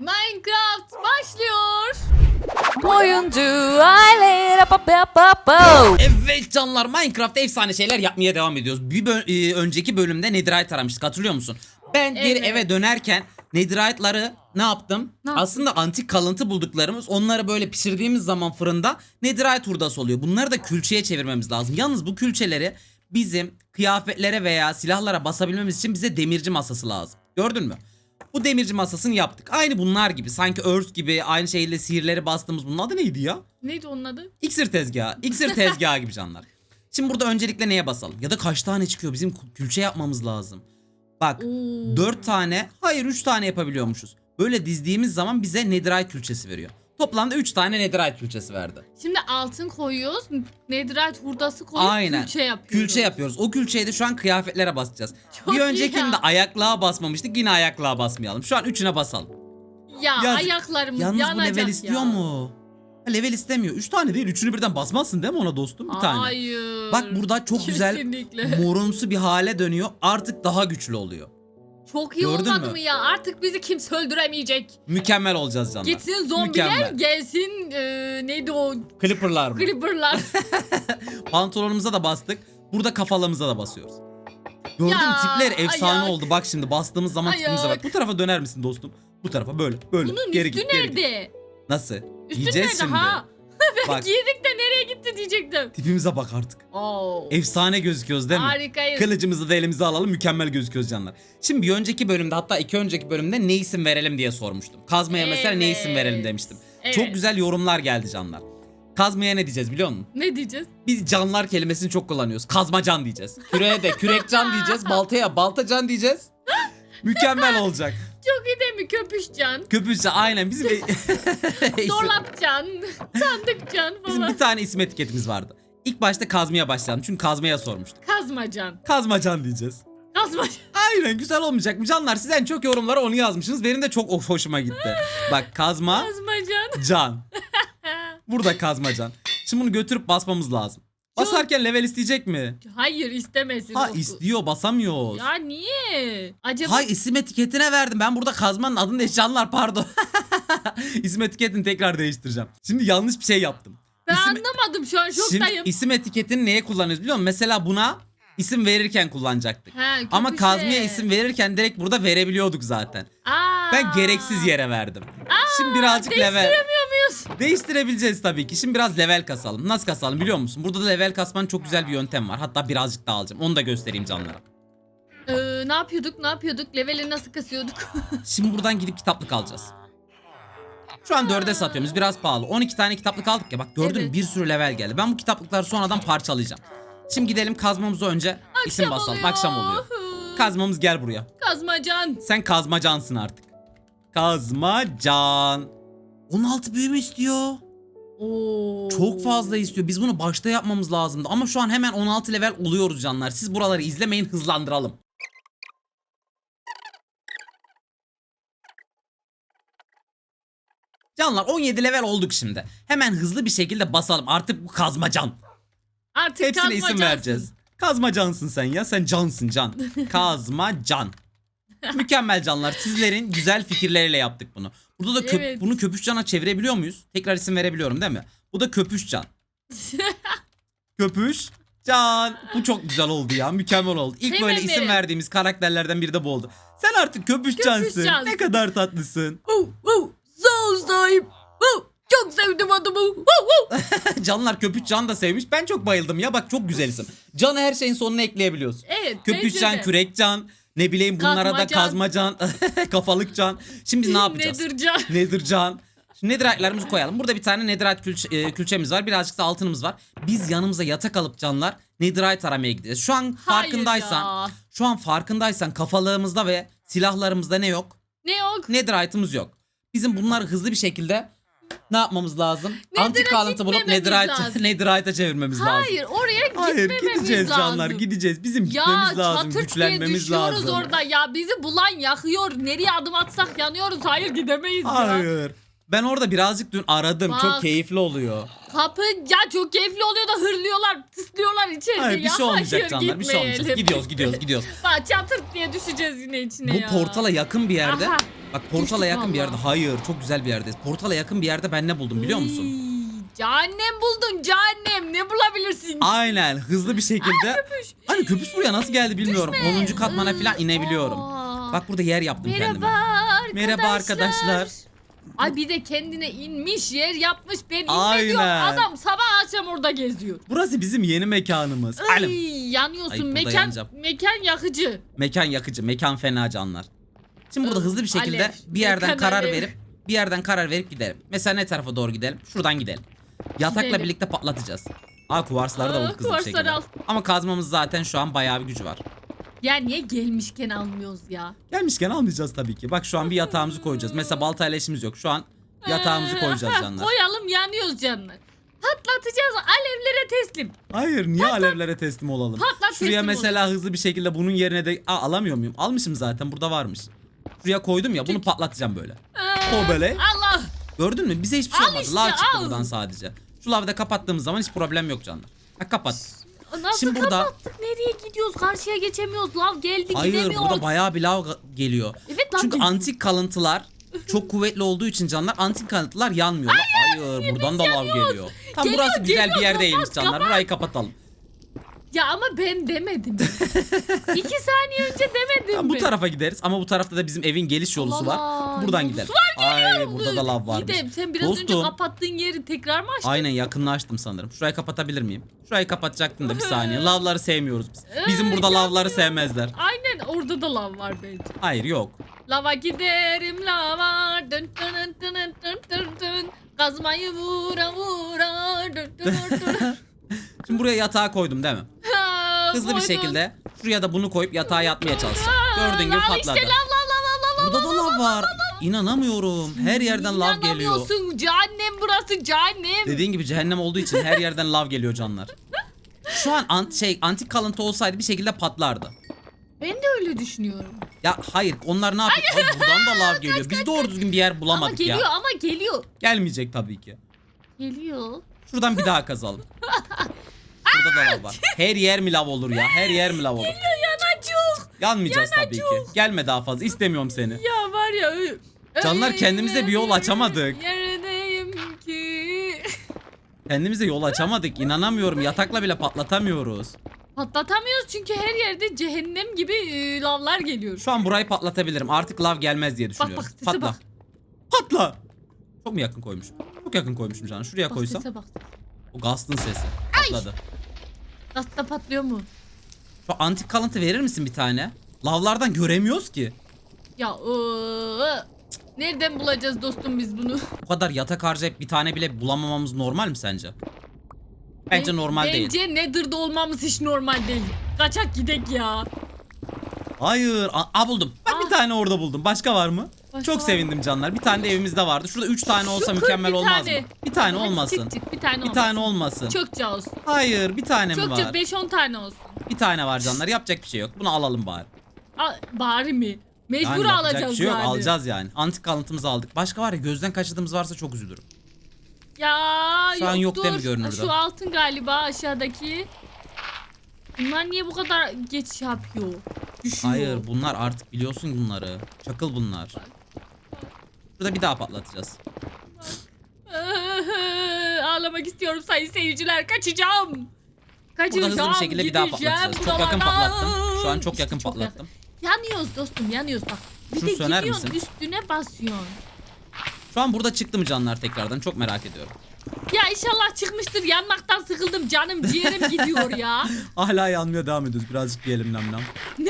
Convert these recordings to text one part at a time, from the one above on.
Minecraft başlıyor. Oyuncu aile. Evet canlar Minecraft efsane şeyler yapmaya devam ediyoruz. Bir bö- e, önceki bölümde Netherite aramıştık hatırlıyor musun? Ben geri Evet. eve dönerken Netherite'ları ne yaptım? Ne yaptın? Aslında antik kalıntı bulduklarımız onları böyle pişirdiğimiz zaman fırında Netherite hurdası oluyor. Bunları da külçeye çevirmemiz lazım. Yalnız bu külçeleri bizim kıyafetlere veya silahlara basabilmemiz için bize demirci masası lazım. Gördün mü? Bu demirci masasını yaptık. Aynı bunlar gibi. Sanki Earth gibi aynı şekilde sihirleri bastığımız bunun adı neydi ya? Neydi onun adı? İksir tezgahı. İksir tezgahı gibi canlar. Şimdi burada öncelikle neye basalım? Ya da kaç tane çıkıyor? Bizim külçe yapmamız lazım. Bak Oo. 4 tane hayır 3 tane yapabiliyormuşuz. Böyle dizdiğimiz zaman bize netherite külçesi veriyor. Toplamda 3 tane netherite külçesi verdi. Şimdi altın koyuyoruz. Netherite hurdası koyup Aynen. külçe yapıyoruz. Külçe yapıyoruz. O külçeyi de şu an kıyafetlere basacağız. Çok bir iyi öncekinde ya. ayaklığa basmamıştık. Yine ayaklığa basmayalım. Şu an üçüne basalım. Ya Yaz- ayaklarımız Yalnız bu yanacak level istiyor ya. mu? Ha, level istemiyor. 3 tane değil. Üçünü birden basmazsın değil mi ona dostum? Bir tane. Hayır. Bak burada çok güzel Kesinlikle. morumsu bir hale dönüyor. Artık daha güçlü oluyor. Çok iyi Gördün olmadı mü? mı ya? Artık bizi kimse öldüremeyecek. Mükemmel olacağız canlar. Gitsin zombiler Mükemmel. gelsin e, neydi o Clipper'lar mı? creeper'lar. Pantolonumuza da bastık. Burada kafalığımıza da basıyoruz. Gördün mü Ya, tipler efsane ayak. oldu. Bak şimdi bastığımız zaman tipimize bak. Ayak. Bu tarafa döner misin dostum? Bu tarafa böyle böyle. Bunun geri üstü git, geri git. nerede? Nasıl? Üstü Yiyeceğiz nerede şimdi. ha? Bak Giydik de nereye gitti diyecektim. tipimize bak artık. Oo. Efsane gözüküyoruz değil mi? Harikayız. Kılıcımızı da elimize alalım mükemmel gözüküyoruz canlar. Şimdi bir önceki bölümde hatta iki önceki bölümde ne isim verelim diye sormuştum. Kazmaya mesela ne isim Evet. verelim demiştim. Evet. Çok güzel yorumlar geldi canlar. Kazmaya ne diyeceğiz biliyor musun? Ne diyeceğiz? Biz canlar kelimesini çok kullanıyoruz. Kazmacan diyeceğiz. Küreğe de kürekcan diyeceğiz. Baltaya baltacan diyeceğiz. Mükemmel olacak. Çok iyi değil mi? Köpüşcan, Köpüşçe aynen bizim dolapcan, sandıkcan bizim falan. bir tane isim etiketimiz vardı. İlk başta kazmaya başlayalım çünkü kazmaya sormuştuk. Kazmacan. Kazmacan diyeceğiz. Kazmacan. Aynen güzel olmayacak mı? Canlar siz en çok yorumlara onu yazmışsınız. Benim de çok hoşuma gitti. Bak kazma Kazmacan. can. Burada kazmacan. Şimdi bunu götürüp basmamız lazım. Basarken level isteyecek mi? Hayır istemesin. Ha Utku. istiyor basamıyoruz. Ya niye? Acaba Hay isim etiketine verdim. Ben burada kazmanın adını değiş canlar pardon. isim etiketini tekrar değiştireceğim. Şimdi yanlış bir şey yaptım. ben isim- anlamadım şu an Şimdi şoktayım. isim etiketini neye kullanıyoruz biliyor musun? Mesela buna isim verirken kullanacaktık. Ha, Ama köpüşe. kazmaya isim verirken direkt burada verebiliyorduk zaten. Aa, Ben gereksiz yere verdim. Şimdi birazcık level Muyuz? değiştirebileceğiz tabii ki. Şimdi biraz level kasalım. Nasıl kasalım biliyor musun? Burada da level kasmanın çok güzel bir yöntem var. Hatta birazcık daha alacağım. Onu da göstereyim canlara. Ee, ne yapıyorduk ne yapıyorduk? Leveli nasıl kasıyorduk? Şimdi buradan gidip kitaplık alacağız. Şu an 4'e satıyoruz. Biraz pahalı. 12 tane kitaplık aldık ya. Bak gördün mü? Evet. Bir sürü level geldi. Ben bu kitaplıkları sonradan parçalayacağım. Şimdi gidelim kazmamızı önce isim basalım. oluyor. Akşam oluyor. Kazmamız gel buraya. Kazmacan. Sen kazmacansın artık. Kazmacan. 16 büyümü istiyor. Oo. Çok fazla istiyor. Biz bunu başta yapmamız lazımdı. Ama şu an hemen 16 level oluyoruz canlar. Siz buraları izlemeyin hızlandıralım. Canlar 17 level olduk şimdi. Hemen hızlı bir şekilde basalım. Artık bu kazmacan. Artık Hepsine isim kazmacansın. vereceğiz. Kazmacansın sen ya. Sen cansın can. Kazmacan. Mükemmel canlar. Sizlerin güzel fikirleriyle yaptık bunu. Burada da köp- Evet. bunu köpüşcana çevirebiliyor muyuz? Tekrar isim verebiliyorum değil mi? Bu da köpüşcan. Köpüş Can. Bu çok güzel oldu ya. Mükemmel oldu. İlk böyle isim verdiğimiz karakterlerden biri de bu oldu. Sen artık köpüş cansın. Köpüşcansın. Ne kadar tatlısın. Sahip. Oh, çok sevdim adımı. Canlar köpüş can da sevmiş. Ben çok bayıldım ya. Bak çok güzel isim. Can'ı her şeyin sonuna ekleyebiliyoruz. Evet. Bence can, de. kürek can. Ne bileyim bunlara da Kazmacan. kazma can, kafalık can. Şimdi ne yapacağız? Nedir can? Nedir can? Şimdi netherite'larımızı koyalım. Burada bir tane netherite külç- e, külçemiz var. Birazcık da altınımız var. Biz yanımıza yatak alıp canlar netherite aramaya gideceğiz. Şu an farkındaysan, ya. şu an farkındaysan kafalığımızda ve silahlarımızda ne yok? Ne yok? Netherite'ımız yok. Bizim bunları hızlı bir şekilde ne yapmamız lazım? Antik kalıntı bulup gitmememiz netherite, lazım. netherite'a çevirmemiz lazım. Hayır oraya Hayır gitmememiz gideceğiz lazım. canlar gideceğiz. Bizim Ya gitmemiz lazım. çatırt diye Güçlenmemiz düşüyoruz lazım. orada ya. Bizi bulan yakıyor. Nereye adım atsak yanıyoruz. Hayır gidemeyiz ya. Hayır. Ben orada birazcık dün aradım. Bak. Çok keyifli oluyor. Kapı ya çok keyifli oluyor da hırlıyorlar, tıslıyorlar içeride Hayır bir ya. şey olmayacak Hayır, canlar. Bir şey olmayacak. gitmeyelim. Gidiyoruz gidiyoruz gidiyoruz. Bak çatırt diye düşeceğiz yine içine Bu ya. portala yakın bir yerde. Aha. Bak portala Düştük yakın bir yerde. vallahi. Hayır çok güzel bir yerdeyiz. Portala yakın bir yerde ben ne buldum biliyor musun? Iy, Cehennem buldun cehennem. Ne bulabilirsin? Aynen hızlı bir şekilde. Hani köpüş buraya nasıl geldi bilmiyorum. 10. katmana falan inebiliyorum. Aa. Bak burada yer yaptım Merhaba kendime. arkadaşlar. Merhaba arkadaşlar. Ay bir de kendine inmiş yer yapmış. Ben inme Aynen. diyorum. Adam sabah akşam orada geziyor. Burası bizim yeni mekanımız. Ay, yanıyorsun. Ay, burada mekan yanacağım. mekan yakıcı. Mekan yakıcı, mekan fena canlar. Şimdi burada hızlı bir şekilde Alev, bir yerden mekan karar alev. verip bir yerden karar verip gidelim. Mesela ne tarafa doğru gidelim? Şuradan gidelim. Yatakla Gidelim. birlikte patlatacağız. Aa kuvarsları da Aa, bulduk hızlı bir kuvarsları şekilde. al. Ama kazmamız zaten şu an bayağı bir gücü var. Ya niye gelmişken almıyoruz ya? Gelmişken almayacağız tabii ki. Bak şu an bir yatağımızı koyacağız. Mesela baltayla işimiz yok. Şu an yatağımızı Ee, koyacağız ha, canlar. Koyalım yanıyoruz canlar. Patlatacağız alevlere teslim. Hayır niye alevlere teslim olalım? Patlat, Şuraya teslim mesela hızlı bir şekilde bunun yerine de Aa, alamıyor muyum? Almışım zaten burada varmış. Şuraya koydum ya bunu patlatacağım böyle. Ee, O böyle. Allah. Gördün mü? Bize hiçbir şey Al olmadı. işte, Lav çıktı al. buradan sadece. Şu lavı da kapattığımız zaman hiç problem yok canlar. Ha kapat. Nasıl Şimdi burada- kapattık? Nereye gidiyoruz? Karşıya geçemiyoruz. Lav geldi Hayır gidemiyoruz. burada bayağı bir lav geliyor. Evet lav Çünkü geliyor. antik kalıntılar çok kuvvetli olduğu için canlar antik kalıntılar yanmıyor. Hayır, buradan da lav geliyor. Tam Geliyor, burası güzel geliyor, bir yer değilmiş canlar. kapat. Burayı kapatalım. Ya ama ben demedim. İki saniye önce demedim Tamam, bu tarafa gideriz ama bu tarafta da bizim evin geliş yolusu Allah var. Buradan yolusu gidelim. Ay burada da lav varmış. Gidem sen biraz önce Dostum. kapattığın yeri tekrar mı açtın? Aynen yakınlaştım sanırım. Şurayı kapatabilir miyim? Şurayı kapatacaktım da bir saniye. Lavları sevmiyoruz biz. Bizim burada lavları sevmezler. Aynen orada da lav var bence. Hayır yok. Lava giderim lava. Dın dın dın dın dın dın dın. Kazmayı vura vura. Dın dın dın dın. Şimdi buraya yatağı koydum değil mi? Ha, Hızlı bir koydun. şekilde şuraya da bunu koyup yatağa yatmaya çalışacağım. Gördüğün gibi Al patladı. işte lav lav lav lav lav. Burada da lav var. İnanamıyorum. Her yerden lav geliyor. İnanamıyorsun. Cehennem burası cehennem. Dediğin gibi cehennem olduğu için her yerden lav geliyor canlar. Şu an ant şey antik kalıntı olsaydı bir şekilde patlardı. Ben de öyle düşünüyorum. Ya hayır onlar ne yapıyor? Ay, buradan da lav geliyor. Biz doğru düzgün bir yer Ama bulamadık geliyor ya. ama geliyor. Gelmeyecek tabii ki. Geliyor. Şuradan bir daha kazalım. Burada da lav var. Her yer mi lav olur ya? Her yer mi lav olur? Yanacık. Yanmayacağız tabii ki. Gelme daha fazla. İstemiyorum seni. Ya var ya. ö- Canlar, kendimize bir yol açamadık. Yerdeyim ki. Kendimize yol açamadık. İnanamıyorum. Yatakla bile patlatamıyoruz. Patlatamıyoruz çünkü her yerde cehennem gibi e, lavlar geliyor. Şu an burayı patlatabilirim. Artık lav gelmez diye düşünüyorum. bak, sese Patla. bak. Patla. Çok mu yakın koymuş? Çok yakın koymuşum canım. Şuraya Bak koysam. sese bak. O Gast'ın sesi. Patladı. Gazete patlıyor mu? Şu antik kalıntı verir misin bir tane? Lavlardan göremiyoruz ki. Ya ıı, nereden bulacağız dostum biz bunu? Bu kadar yatak harcayıp bir tane bile bulamamamız normal mi sence? Bence Ben- normal değil. Bence Nether'da olmamız hiç normal değil. Kaçak gidek ya. Hayır. Aa, aa, buldum. Bak bir Ah. tane orada buldum. Başka var mı? Çok var sevindim canlar. Bir tane de evimizde vardı. Şurada üç tane olsa Yok, mükemmel bir olmaz tane. mı? Bir tane Hadi olmasın. Çık çık bir tane Bir olmasın. tane olmasın. Çokça olsun. Hayır bir tane mi Çokça var? 5-10 tane olsun. Bir tane var canlar. Yapacak bir şey yok. Bunu alalım bari. A, bari mi? Mecbur Yani yapacak alacağız bir şey yok. yani. Alacağız yani. Antik kalıntımızı aldık. Başka var ya gözden kaçırdığımız varsa çok üzülürüm. Ya Şu an yok dur. değil mi görünürde? Şu altın galiba aşağıdaki. Bunlar niye bu kadar geç şey yapıyor? Düşüyor. Hayır bunlar artık biliyorsun bunları. Çakıl bunlar. Burada bir daha patlatacağız. Ağlamak istiyorum sayın seyirciler. Kaçacağım. Kaçacağım. Burada hızlı bir şekilde bir daha gideceğim patlatacağız. Çok yakın buralardan. patlattım. Şu an çok İşte yakın çok patlattım. Yanıyoruz dostum yanıyoruz bak. Bir Şunu de söner gidiyorsun misin? üstüne basıyorsun. Şu an burada çıktı mı canlar tekrardan? Çok merak ediyorum. Ya inşallah çıkmıştır. Yanmaktan sıkıldım. Canım ciğerim gidiyor ya. Hala yanmaya devam ediyoruz. Birazcık yiyelim nam nam.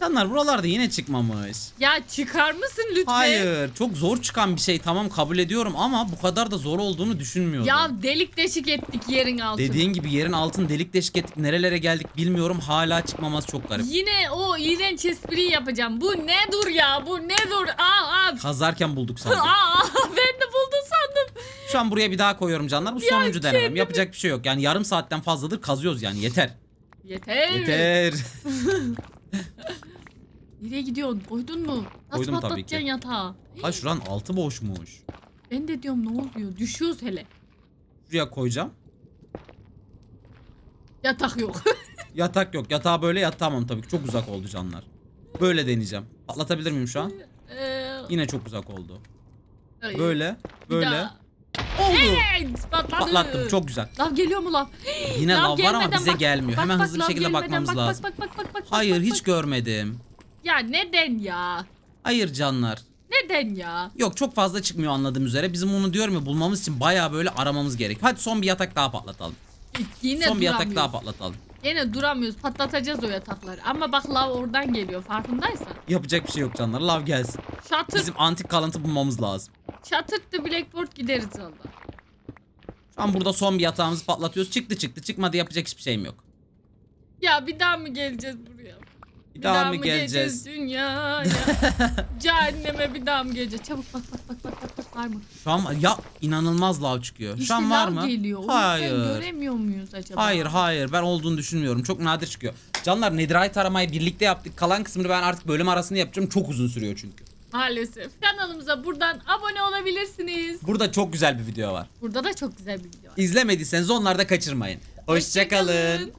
Canlar buralarda yine çıkmamış. Ya çıkar mısın lütfen? Hayır. Çok zor çıkan bir şey. Tamam kabul ediyorum ama bu kadar da zor olduğunu düşünmüyordum. Ya delik deşik ettik yerin altını. Dediğin gibi yerin altını delik deşik ettik. Nerelere geldik bilmiyorum. Hala çıkmaması çok garip. Yine o iğrenç espriyi yapacağım. Bu ne dur ya? Bu ne dur? Aa, aa. Kazarken bulduk sandım. Aa, ben de buldum sandım. Şu an buraya bir daha koyuyorum canlar. Bu sonuncu denemem. kendimi- Yapacak bir şey yok. Yani yarım saatten fazladır kazıyoruz yani. Yeter. Yeter. Yeter. Nereye gidiyorsun? Koydun mu? Nasıl Koydum tabii patlatacaksın ki. yatağı? Ha şuranın altı boşmuş. Ben de diyorum ne oluyor? Düşüyoruz hele. Şuraya koyacağım. Yatak yok. Yatak yok. Yatağa böyle yat tamam tabii ki. Çok uzak oldu canlar. Böyle deneyeceğim. Patlatabilir miyim şu an? Ee, Yine çok uzak oldu. hayır. Böyle. Bir Böyle. daha. Oldu. Evet, patladı. Patlattım. Çok güzel. Lav geliyor mu lav? Yine Lav var ama gelmeden bize gelmiyor. Hemen hızlı bir lav şekilde gelmeden bakmamız bak, lazım. Bak bak bak bak bak. Hayır bak, hiç bak. görmedim. Ya neden ya? Hayır canlar. Neden ya? Yok çok fazla çıkmıyor anladığım üzere. Bizim onu diyorum ya bulmamız için bayağı böyle aramamız gerek. Hadi son bir yatak daha patlatalım. Yine son bir yatak duramıyoruz. daha patlatalım. Yine duramıyoruz. Patlatacağız o yatakları. Ama bak lav oradan geliyor farkındaysan. Yapacak bir şey yok canlar. Lav gelsin. Şatır, Bizim antik kalıntı bulmamız lazım. şatırttı blackboard gideriz valla. Şu an burada son bir yatağımızı patlatıyoruz. Çıktı çıktı. Çıkmadı yapacak hiçbir şeyim yok. Ya bir daha mı geleceğiz buraya? Bir daha, mı geleceğiz? dünyaya? Cehenneme bir daha mı geleceğiz? Çabuk bak bak bak bak bak bak var mı? Şu an ya inanılmaz lav çıkıyor. İşte Şu an var mı? geliyor. O Hayır. göremiyor muyuz acaba? Hayır hayır ben olduğunu düşünmüyorum. Çok nadir çıkıyor. Canlar Netherite aramayı birlikte yaptık. Kalan kısmını ben artık bölüm arasında yapacağım. Çok uzun sürüyor çünkü. Maalesef. Kanalımıza buradan abone olabilirsiniz. Burada çok güzel bir video var. Burada da çok güzel bir video var. İzlemediyseniz onları da kaçırmayın. Hoşçakalın. Hoşçakalın.